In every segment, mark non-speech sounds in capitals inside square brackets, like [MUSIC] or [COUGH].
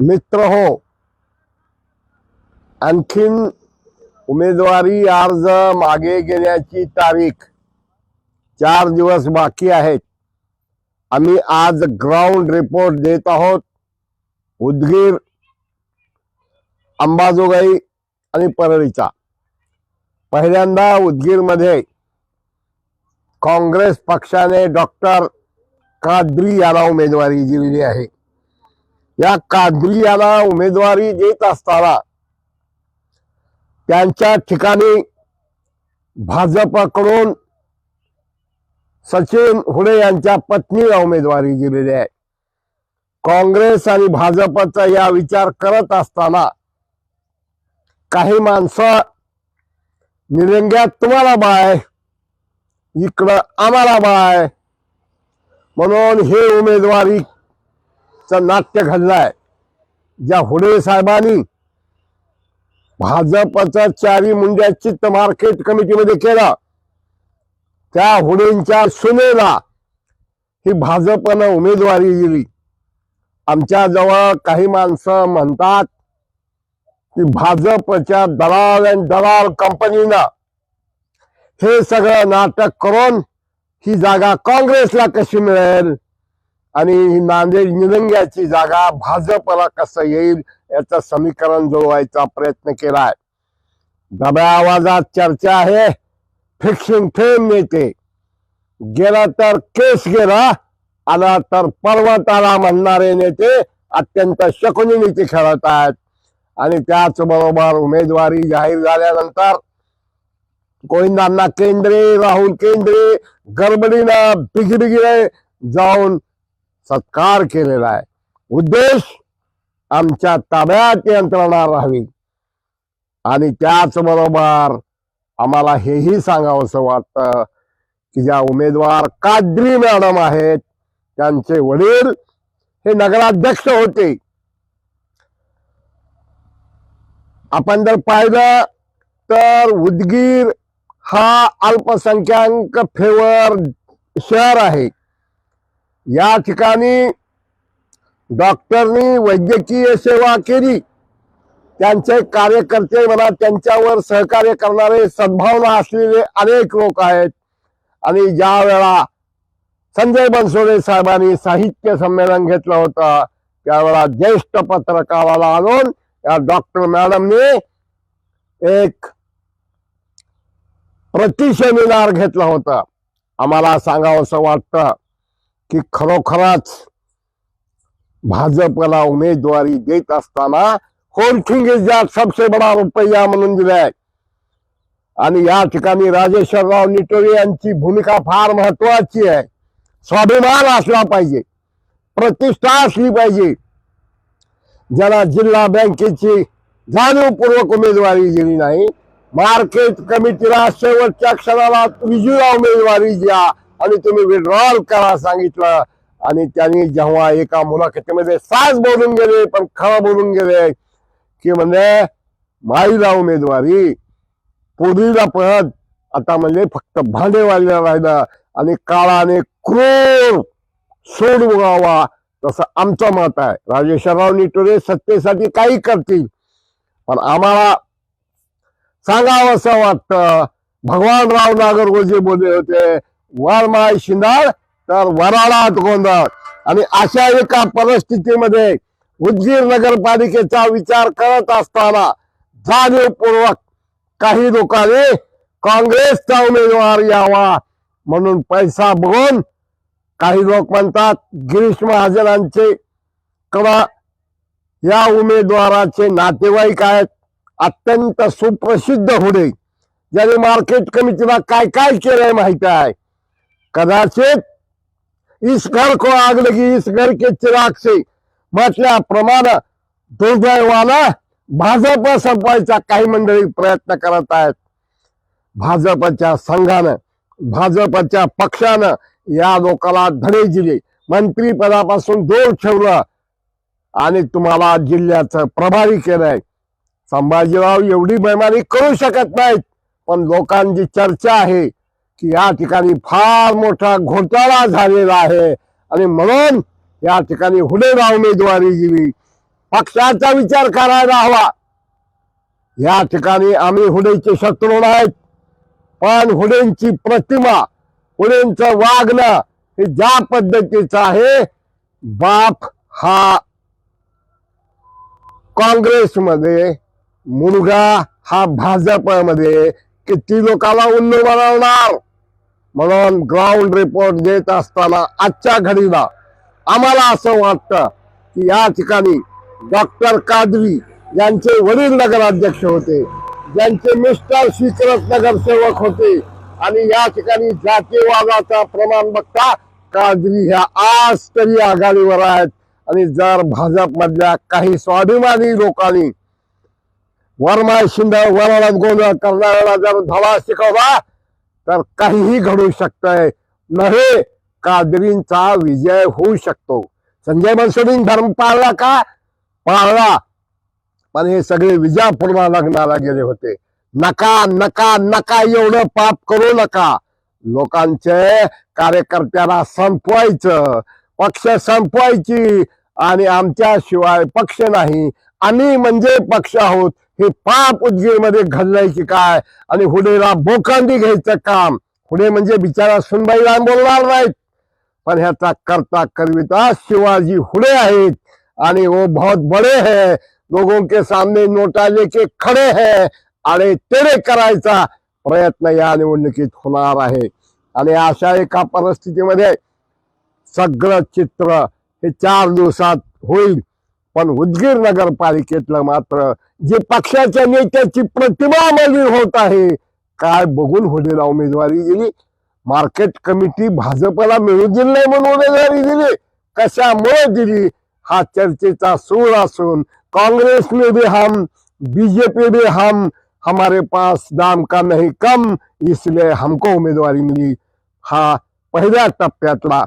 मित्र हो. आणखीन उमेदवारी अर्ज मागे घेण्याची तारीख चार दिवस बाकी आहेत. आम्ही आज ग्राउंड रिपोर्ट देत आहोत. उदगीर अंबाजोगाई आणि परळीचा. पहिल्यांदा उदगीरमध्ये काँग्रेस पक्षाने डॉक्टर कादरी याला उमेदवारी दिलेली आहे. या कादरी याला उमेदवारी देत असताना त्यांच्या ठिकाणी भाजपकडून सचिन हुडे यांच्या पत्नीला उमेदवारी दिलेली आहे. काँग्रेस आणि भाजपचा या विचार करत असताना काही माणसं निरंग्यात तुम्हाला बाय इकडं आम्हाला बाय. म्हणून हे उमेदवारी उमेदवारीचं नाट्य घडलंय. ज्या हुडे साहेबांनी भाजपचं चारी मुंड्या चित्त मार्केट कमिटीमध्ये केलं त्या हुडेंच्या सुनेला ही भाजपनं उमेदवारी दिली. आमच्या जवळ काही माणसं म्हणतात की भाजपच्या दलाल आणि दलाल कंपनीनं हे सगळं नाटक करून ही जागा काँग्रेसला कशी मिळेल? आणि नांदेड निलंग्याची जागा भाजपला कसं येईल याचं समीकरण जुळवायचा प्रयत्न केलाय. दब्या आवाजात चर्चा आहे. फिक्सिंग फेम नेते गेला तर केस गेला आला तर पर्वत आला म्हणणारे नेते अत्यंत शकुनी नीती खेळत आहेत. आणि त्याचबरोबर उमेदवारी जाहीर झाल्यानंतर गोविंदांना केंद्रे राहुल केंद्रे गडबडीनं बिगबिगिरे जाऊन सत्कार केलेला आहे. उद्देश आमच्या ताब्यात यंत्रणा राहावी. आणि त्याचबरोबर आम्हाला हेही सांगावंसं वाटतं की ज्या उमेदवार काद्री मॅडम आहेत त्यांचे वडील हे नगराध्यक्ष होते. आपण जर पाहिलं तर उदगीर हा अल्पसंख्याक फेवर शहर आहे. या ठिकाणी डॉक्टरनी वैद्यकीय सेवा केली. त्यांचे कार्यकर्ते म्हणा त्यांच्यावर सहकार्य करणारे सद्भावना असलेले अनेक लोक आहेत. आणि ज्या वेळा संजय बनसोडे साहेबांनी साहित्य संमेलन घेतलं होतं त्यावेळा ज्येष्ठ पत्रकाराला आणून या डॉक्टर मॅडमने एक प्रतिसेमिनार घेतला होता. आम्हाला सांगावंसं वाटतं की खरोखरच भाजपला उमेदवारी देत असताना होल्डिंग सबसे बडा रुपया म्हणून दिलाय? आणि या ठिकाणी राजेश्वरराव निटोरे यांची भूमिका फार महत्वाची आहे. स्वाभिमान असला पाहिजे. प्रतिष्ठा असली पाहिजे. ज्याला जिल्हा बँकेची जाणीवपूर्वक उमेदवारी दिली नाही मार्केट कमिटीला शेवटच्या क्षणाला विजया उमेदवारी द्या. आणि तुम्ही विड्रॉल करा सांगितलं. आणि त्यांनी जेव्हा एका मुलाखतीमध्ये साज बोलून गेले पण खरं बोलून गेले की म्हणजे माईला उमेदवारी पोरीला पद आता म्हणजे फक्त भांडेवालीला राहिलं आणि काळाने क्रूर सोड उगावा. तसं आमचं मत आहे. राजेश्वरराव निटोरे सत्तेसाठी काही करतील. पण आम्हाला सांगावं असं वाटतं. भगवानराव नागरगोजे बोलले होते वरमाय शिंदाळ तर वराळा गोंधळ. आणि अशा एका परिस्थितीमध्ये उदगीर नगरपालिकेचा विचार करत असताना जाणीवपूर्वक काही लोकांनी काँग्रेसचा उमेदवार यावा म्हणून पैसा बघून काही लोक म्हणतात गिरीश महाजनांचे किंवा या उमेदवाराचे नातेवाईक आहेत अत्यंत सुप्रसिद्ध होणे. ज्याने मार्केट कमिटीला काय काय केलंय माहिती आहे? कदाचित इस घर को आग लगी इस घर के चिराग से। म्हटल्याप्रमाणे दुर्दैवाला भाजप संपवायचा काही मंडळी प्रयत्न करत आहेत. भाजपच्या संघानं भाजपच्या पक्षानं या लोकाला धडे दिले. मंत्रीपदापासून दूर ठेवलं. आणि तुम्हाला जिल्ह्याचं प्रभारी केलंय. संभाजीराव एवढी बेमारी करू शकत नाहीत पण लोकांची चर्चा आहे. की या ठिकाणी फार मोठा घोटाळा झालेला आहे. आणि म्हणून या ठिकाणी हुडेला उमेदवारी दिली. पक्षाचा विचार करायला हवा. या ठिकाणी आम्ही हुडेचे शत्रू नाहीत. पण हुडेंची प्रतिमा हुडेंचं वागणं हे ज्या पद्धतीचं आहे बाप हा काँग्रेसमध्ये मुलगा हा भाजपमध्ये किती लोकांना उल्लू बनवणार? म्हणून ग्राउंड रिपोर्ट देत असताना आजच्या घडीला आम्हाला असं वाटतं की या ठिकाणी डॉक्टर कादवी यांचे वडील नगराध्यक्ष होते. ज्यांचे मिस्टर स्वीकृत नगरसेवक होते. आणि या ठिकाणी जातीवादाचा प्रमाण बघता कादवी ह्या आज तरी आघाडीवर आहेत. आणि जर भाजपमधल्या काही स्वाभिमानी लोकांनी वर्मा शिंदे वरण गोंधळ करणाऱ्याला जर धडा शिकवला तर काहीही घडू शकतंय. नव्हे कादरींचा विजय होऊ शकतो. संजय बनसोडीन धर्म पाळला का? पाळला. पण हे सगळे विजापूरला लग्नाला गेले होते. नका नका नका एवढं पाप करू नका. लोकांचे कार्यकर्त्याला संपवायचं. पक्ष संपवायची. आणि आमच्याशिवाय पक्ष नाही. आम्ही म्हणजे पक्ष आहोत. हे पाप उदगीरमध्ये घडलायची काय? आणि हुडेला बोकांडी घ्यायचं काम. हुडे म्हणजे बिचारा सुनबाईला बोलणार नाहीत. पण ह्याचा करता करविता शिवाजी हुडे आहेत. आणि वो बहुत बड़े है. लोगों के सामने नोटा लेके खडे हैं. आणि तेरे करायचा प्रयत्न या निवडणुकीत होणार आहे. आणि अशा एका परिस्थितीमध्ये सगळं चित्र हे चार दिवसात होईल. पण उदगीर नगरपालिकेतलं मात्र जे पक्षाच्या नेत्याची प्रतिमा मलिन होत आहे काय बघून होडीला उमेदवारी दिली मार्केट कमिटी भाजपला मिळू दिली नाही म्हणून उमेदवारी दिली. कशामुळे दिली? हा चर्चेचा सूर असून काँग्रेस में भी हम बीजेपी भी हम हमारे पास दाम का नहीं कम इसलिए हमको उमेदवारी मिली. हा पहिल्या टप्प्यातला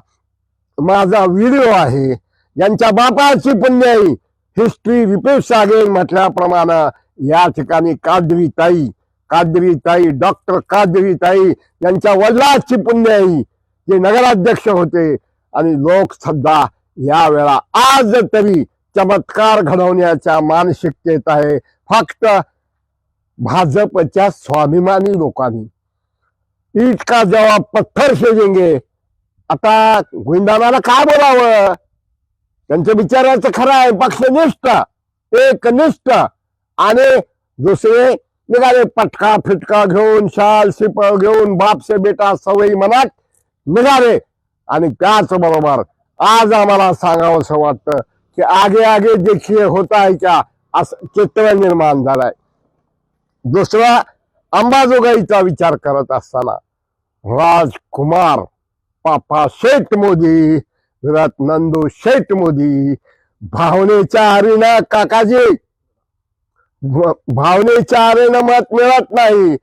माझा व्हिडिओ आहे. यांच्या बापाची पुण्याई. हिस्ट्री रिपीट सागे म्हटल्याप्रमाणे या ठिकाणी कादरी ताई कादरी ताई डॉक्टर कादरी ताई यांच्या वडिलाची पुण्याई जे नगराध्यक्ष होते. आणि लोक सध्या यावेळा आज तरी चमत्कार घडवण्याच्या मानसिकतेत आहे. फक्त भाजपच्या स्वाभिमानी लोकांनी. ईट का जवाब पत्थर शेजेंगे आता गोविंदानाला काय बोलावं? त्यांच्या विचाराचं खरं आहे पक्षनिष्ठ एकनिष्ठ. आणि दुसरे निघाले पटका फिटका घेऊन शाल शिपळ घेऊन बापसे बेटा सवयी मनात निघाले. आणि त्याच बरोबर आज आम्हाला सांगावंसं वाटतं की आगे आगे देखील होत आहे का असं चित्र निर्माण झालंय. दुसरा अंबाजोगाईचा विचार करत असताना राजकुमार पापा शेठ मोदी रत्नंदो नंदू शेठ मोदी भावनेच्या आरीनं काकाजी. भावनेच्या आरेनं मत मिळत नाही.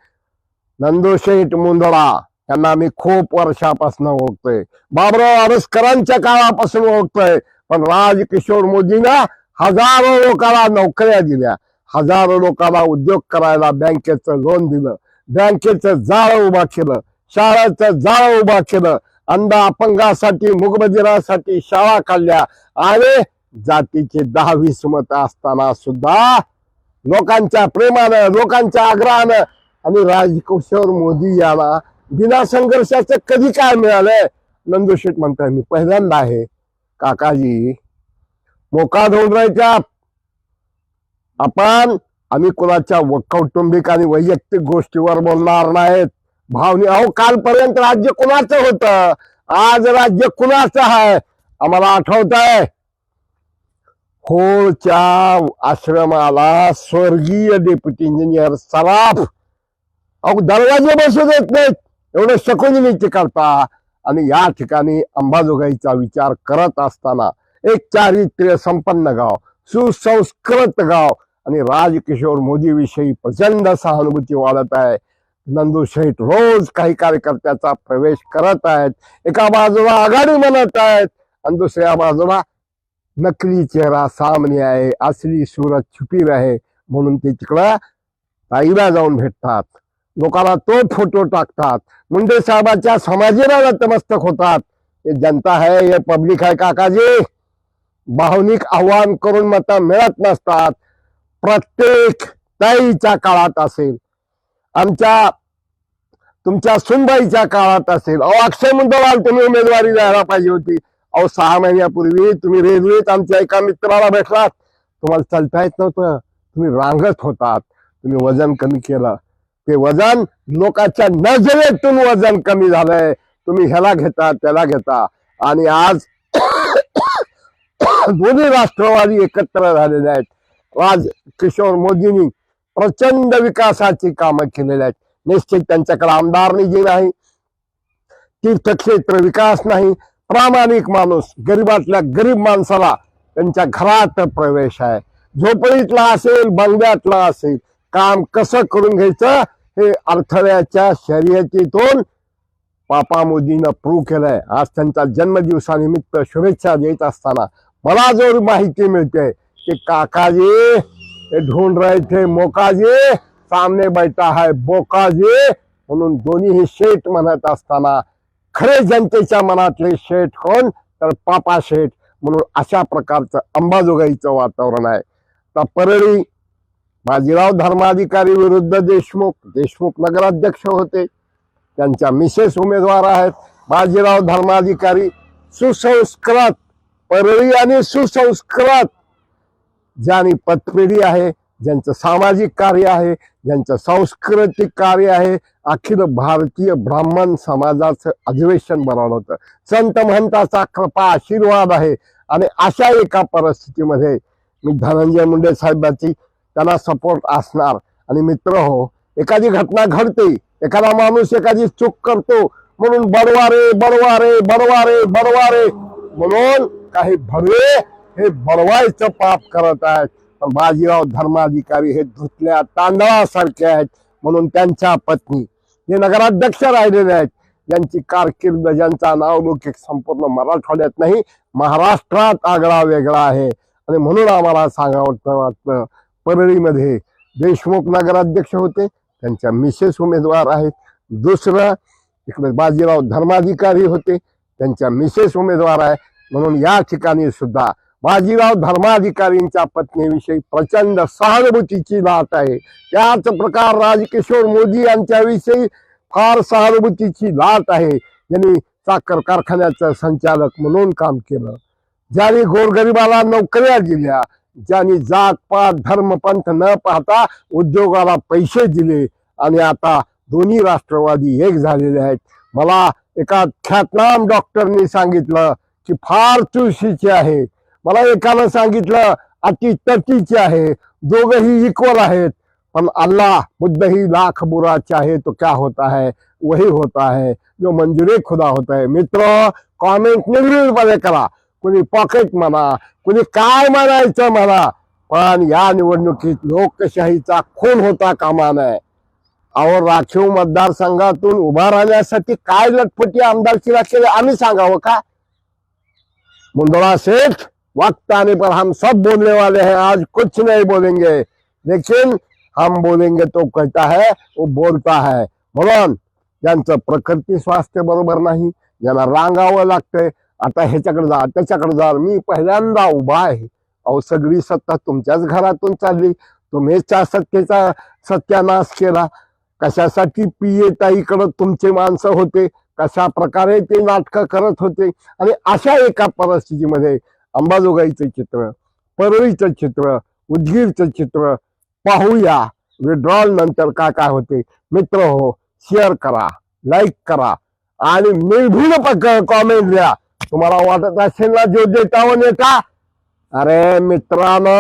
नंदो शेठ मुंदडा त्यांना मी खूप वर्षापासून ओळखतोय. बाबराव आरसकरांच्या काळापासून ओळखतोय. पण राजकिशोर मोदींना हजारो लोकांना नोकऱ्या दिल्या. हजारो लोकांना उद्योग करायला बँकेचं लोन दिलं. बँकेचं जाळं उभा केलं. शाळेचं जाळं उभा केलं. अंध अपंगासाठी मुगबजिरासाठी शाळा काढल्या. आणि जातीचे दहावीस मत असताना सुद्धा लोकांच्या प्रेमानं लोकांच्या आग्रहानं आणि राजकिशोर मोदी याला बिना संघर्षाचं कधी काय मिळालंय? नंदुशेठ म्हणताय मी पहिल्यांदा आहे. काकाजी मोका धोंड राहायच्या आपण आम्ही कुणाच्या व- कौटुंबिक आणि वैयक्तिक गोष्टीवर बोलणार नाहीत. भावनी अहो कालपर्यंत राज्य कुणाचं होतं? आज राज्य कुणाचं आहे? आम्हाला आठवत आहे होळच्या आश्रमाला स्वर्गीय डेप्युटी इंजिनियर सराफ. अहो दरवाजे बसू देत नाहीत. एवढे शकुनीचे करता. आणि या ठिकाणी अंबाजोगाईचा विचार करत असताना एक चारित्र्य संपन्न गाव सुसंस्कृत गाव आणि राजकिशोर मोदी विषयी प्रचंड सहानुभूती वाढत आहे. नंदू शेठ रोज काही कार्यकर्त्याचा प्रवेश करत आहेत. एका बाजूला आघाडी म्हणत आहेत आणि दुसऱ्या बाजूला नकली चेहरा सामने आहे. असली सुरत छुपी आहे म्हणून ते तिकडं ताईला जाऊन भेटतात. लोकांना तो फोटो टाकतात. मुंडे साहेबाच्या समाजीला नतमस्तक होतात. हे जनता है हे पब्लिक आहे काकाजी. भावनिक आव्हान करून मत मिळत नसतात. प्रत्येक ताईच्या काळात असेल. आमच्या तुमच्या सुनबाईच्या काळात असेल. अहो अक्षय मुंदवाल तुम्ही उमेदवारी द्यायला पाहिजे होती. अहो सहा महिन्यापूर्वी तुम्ही रेल्वेत आमच्या एका मित्राला भेटलात. तुम्हाला चालता येत नव्हतं. तुम्ही रांगत होतात. तुम्ही वजन कमी केलं. ते वजन लोकांच्या नजरेतून वजन कमी झालंय. तुम्ही ह्याला घेता त्याला घेता. आणि आज [COUGHS] दोन्ही राष्ट्रवादी एकत्र झालेले आहेत. आज किशोर मोदींनी प्रचंड विकासाची कामं केलेली आहेत. निश्चित त्यांच्याकडे आमदार निधी नाही तीर्थक्षेत्र विकास नाही प्रामाणिक माणूस गरीबातल्या गरीब माणसाला त्यांच्या घरात प्रवेश आहे. झोपडीतला असेल बंगल्यातला असेल काम कसं करून घ्यायचं हे अडथळ्याच्या शर्यतीतून पापा मोदीनं प्रूव्ह केलंय. आज त्यांचा जन्मदिवसानिमित्त शुभेच्छा देत असताना मला जो माहिती मिळते की काकाजी हे ढूंढ रहे थे मोकाजी सामने बैठा है बोकाजी म्हणून दोन्हीही शेठ म्हणत असताना खरे जनतेच्या मनातले शेठ कोण? तर पापा शेठ. म्हणून अशा प्रकारचं अंबाजोगाईचं वातावरण आहे. तर परळी बाजीराव धर्माधिकारी विरुद्ध देशमुख देशमुख नगराध्यक्ष होते. त्यांच्या मिसेस उमेदवार आहेत. बाजीराव धर्माधिकारी सुसंस्कृत परळी आणि सुसंस्कृत ज्यांनी पतपेढी आहे ज्यांचं सामाजिक कार्य आहे ज्यांचं सांस्कृतिक कार्य आहे अखिल भारतीय ब्राह्मण समाजाचं अधिवेशन बनवलं होतं. संत महंताचा कृपा आशीर्वाद आहे. आणि अशा एका परिस्थितीमध्ये मी धनंजय मुंडे साहेबांची त्यांना सपोर्ट असणार. आणि मित्र हो एखादी घटना घडते एखादा माणूस एखादी चूक करतो म्हणून बडवारे बडवारे बडवारे बडवारे म्हणून काही भरवे हे बडवायचं पाप करत आहेत. पण बाजीराव धर्माधिकारी हे धुतल्या तांदळासारखे आहेत म्हणून त्यांच्या पत्नी हे नगराध्यक्ष राहिलेले आहेत ज्यांची कारकीर्द ज्यांचा नावलौकिक संपूर्ण मराठवाड्यात नाही महाराष्ट्रात आगळा वेगळा आहे. आणि म्हणून आम्हाला सांगावं वाटतं परळीमध्ये देशमुख नगराध्यक्ष होते त्यांच्या मिसेस उमेदवार आहेत. दुसरं इकडे बाजीराव धर्माधिकारी होते त्यांच्या मिसेस उमेदवार आहे. म्हणून या ठिकाणी सुद्धा बाजीराव धर्माधिकारींच्या पत्नीविषयी प्रचंड सहानुभूतीची लाट आहे. त्याच प्रकार राजकिशोर मोदी यांच्याविषयी फार सहानुभूतीची लाट आहे. यांनी साखर कारखान्याचं संचालक म्हणून काम केलं. ज्यांनी गोरगरिबाला नोकऱ्या दिल्या ज्यांनी जात पात धर्मपंथ न पाहता उद्योगाला पैसे दिले आणि आता दोन्ही राष्ट्रवादी एक झालेले आहेत. मला एका ख्यातनाम डॉक्टरनी सांगितलं की फार चुरशीची आहे. मला एकानं सांगितलं अति तटीची आहे दोघही इक्वल आहेत. पण अल्लाह मुद्द ही लाख बुरा चाहे तो क्या होता है? वही होता है जो मंजुरे खुदा होता है. मित्र कॉमेंट निर्भीडपणे करा. कुणी पॉकेट म्हणा कुणी काय म्हणायचं म्हणा पण या निवडणुकीत लोकशाहीचा खून होता कामा नये. अहो राखीव मतदारसंघातून उभा राहण्यासाठी काय लटपटी आमदारकीला केले आम्ही सांगावं का? मुंदळा सेठ वक्त आने पर हम सब बोलने वाले हैं आज कुछ नहीं बोलेंगे। लेकिन हम बोलेंगे तो कहता है वो बोलता है म्हणून त्यांचं प्रकृती स्वास्थ्य बरोबर नाही ज्यांना रांगावं लागतंय आता ह्याच्याकडे जा त्याच्याकडे जा मी पहिल्यांदा उभा आहे. अहो सगळी सत्ता तुमच्याच घरातून चालली. तुम्हीच त्या सत्तेचा सत्यानाश केला. कशासाठी पीए ताईकडे तुमचे माणसं होते? कशा प्रकारे ते नाटकं करत होते? आणि अशा एका परिस्थितीमध्ये अंबाजोगाईचं चित्र परळीचं चित्र उदगीरचं चित्र पाहूया. विड्रॉल नंतर काय काय होते? मित्र हो शेअर करा लाईक करा आणि निर्भीड कॉमेंट द्या. तुम्हाला वाटत असेल ना जो देता व नेता अरे मित्रांनो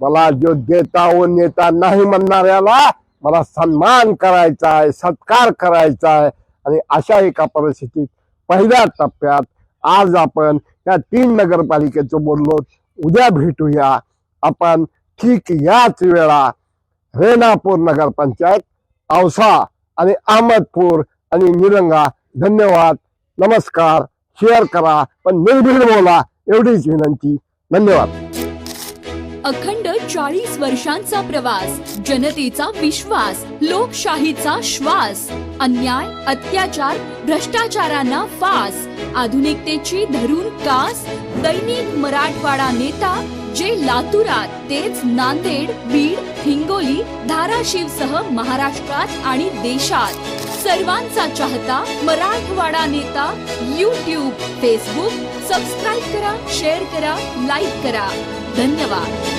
मला जो देता व नेता नाही म्हणणाऱ्याला मला सन्मान करायचा आहे सत्कार करायचा आहे. आणि अशा एका परिस्थितीत पहिल्या टप्प्यात आज आपण या तीन नगरपालिकेचं बोललो उद्या भेटूया. आपण ठीक याच वेळा रेणापूर नगरपंचायत औसा आणि अहमदपूर आणि निरंगा. धन्यवाद. नमस्कार. शेअर करा. पण निर्भीड बोला. एवढीच विनंती. धन्यवाद. अखंड चाळीस वर्षांचा प्रवास जनतेचा विश्वास लोकशाहीचा श्वास अन्याय अत्याचार भ्रष्टाचारांना फास आधुनिकतेची धरून कास दैनिक मराठवाडा नेता जे लातूरात तेच नांदेड बीड हिंगोली धाराशिवसह महाराष्ट्रात आणि देशात. सर्वांचा चाहता मराठवाडा नेता यूट्यूब फेसबुक सबस्क्राईब करा शेअर करा लाईक करा. धन्यवाद.